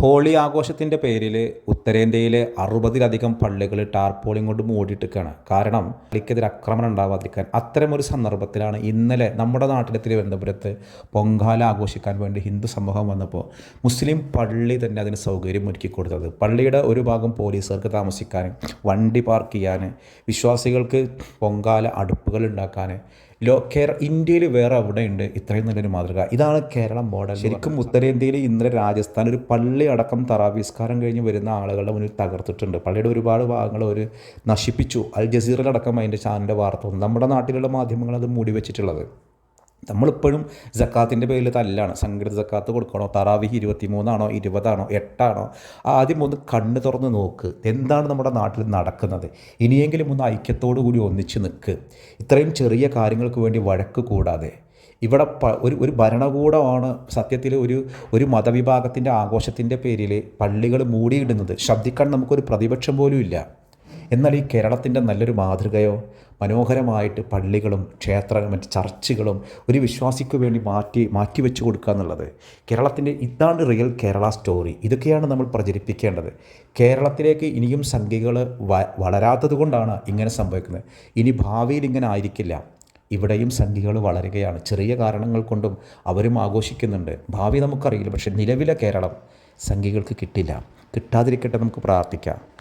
Holy ആഘോഷത്തിന്റെ പേരിൽ ഉത്തരേന്ത്യയിലെ അറുപതിലധികം പള്ളികൾ ടാർപോളിംഗ് കൊണ്ട് മൂടിയിട്ടിരിക്കുകയാണ്. കാരണം പള്ളിക്കെതിരെ ആക്രമണം ഉണ്ടാവാതിരിക്കാൻ അത്തരമൊരു സന്ദർഭത്തിലാണ് ഇന്നലെ നമ്മുടെ നാട്ടിലെ തിരുവനന്തപുരത്ത് പൊങ്കാല ആഘോഷിക്കാൻ വേണ്ടി ഹിന്ദു സമൂഹം വന്നപ്പോൾ മുസ്ലിം പള്ളി തന്നെ അതിന് സൗകര്യം ഒരുക്കി കൊടുത്തത്. പള്ളിയുടെ ഒരു ഭാഗം പോലീസുകാർക്ക് താമസിക്കാൻ വണ്ടി പാർക്ക് ചെയ്യാൻ വിശ്വാസികൾക്ക് പൊങ്കാല അടുപ്പുകൾ ഉണ്ടാക്കാൻ. ലോ കേര ഇന്ത്യയിൽ വേറെ എവിടെയുണ്ട് ഇത്രയും നല്ലൊരു മാതൃക. ഇതാണ് കേരളം മോഡൽ ശരിക്കും ഉത്തരേന്ത്യയിൽ ഇന്നലെ രാജസ്ഥാൻ ഒരു പള്ളി അടക്കം തറാവിസ്കാരം കഴിഞ്ഞ് വരുന്ന ആളുകളുടെ മുന്നിൽ തകർത്തിട്ടുണ്ട്. പള്ളിയുടെ ഒരുപാട് ഭാഗങ്ങൾ ഒരു നശിപ്പിച്ചു. അൽ ജസീറിലടക്കം അതിന്റെ ചാനലിന്റെ വാർത്ത നമ്മുടെ നാട്ടിലുള്ള മാധ്യമങ്ങൾ അത് മൂടി വെച്ചിട്ടുള്ളത്. നമ്മളിപ്പോഴും ജക്കാത്തിന്റെ പേരിൽ തല്ലാണ്. സംഘടിത ജക്കാത്ത് കൊടുക്കണോ? തറാവിഹ് ഇരുപത്തി മൂന്നാണോ ഇരുപതാണോ? എട്ടാണോ? ആദ്യം ഒന്ന് കണ്ണ് തുറന്ന് നോക്ക്. എന്താണ് നമ്മുടെ നാട്ടിൽ നടക്കുന്നത്? ഇനിയെങ്കിലും ഒന്ന് ഐക്യത്തോടു കൂടി ഒന്നിച്ച് നിൽക്ക്. ഇത്രയും ചെറിയ കാര്യങ്ങൾക്ക് വേണ്ടി വഴക്ക് കൂടാതെ. ഇവിടെ പ ഒരു ഒരു ഭരണകൂടമാണ് സത്യത്തിൽ ഒരു ഒരു മതവിഭാഗത്തിന്റെ ആഘോഷത്തിന്റെ പേരിൽ പള്ളികൾ മൂടിയിടുന്നത്. ശബ്ദിക്കാൻ നമുക്കൊരു പ്രതിപക്ഷം പോലും ഇല്ല. എന്നാൽ ഈ കേരളത്തിന്റെ നല്ലൊരു മാതൃകയോ മനോഹരമായിട്ട് പള്ളികളും ക്ഷേത്ര മറ്റ് ചർച്ചുകളും ഒരു വിശ്വാസിക്ക് വേണ്ടി മാറ്റി മാറ്റി വെച്ച് കൊടുക്കുക എന്നുള്ളത് കേരളത്തിന്റെ ഇതാണ് റിയൽ കേരള സ്റ്റോറി ഇതൊക്കെയാണ് നമ്മൾ പ്രചരിപ്പിക്കേണ്ടത്. കേരളത്തിലേക്ക് ഇനിയും സംഖ്യകൾ വളരാത്തത് കൊണ്ടാണ് ഇങ്ങനെ സംഭവിക്കുന്നത്. ഇനി ഭാവിയിൽ ഇങ്ങനെ ആയിരിക്കില്ല. ഇവിടെയും സംഖ്യകൾ വളരുകയാണ്. ചെറിയ കാരണങ്ങൾ കൊണ്ടും അവരും ആഘോഷിക്കുന്നുണ്ട്. ഭാവി നമുക്കറിയില്ല. പക്ഷേ നിലവിലെ കേരളം സംഖ്യകൾക്ക് കിട്ടില്ല. കിട്ടാതിരിക്കട്ടെ നമുക്ക് പ്രാർത്ഥിക്കാം.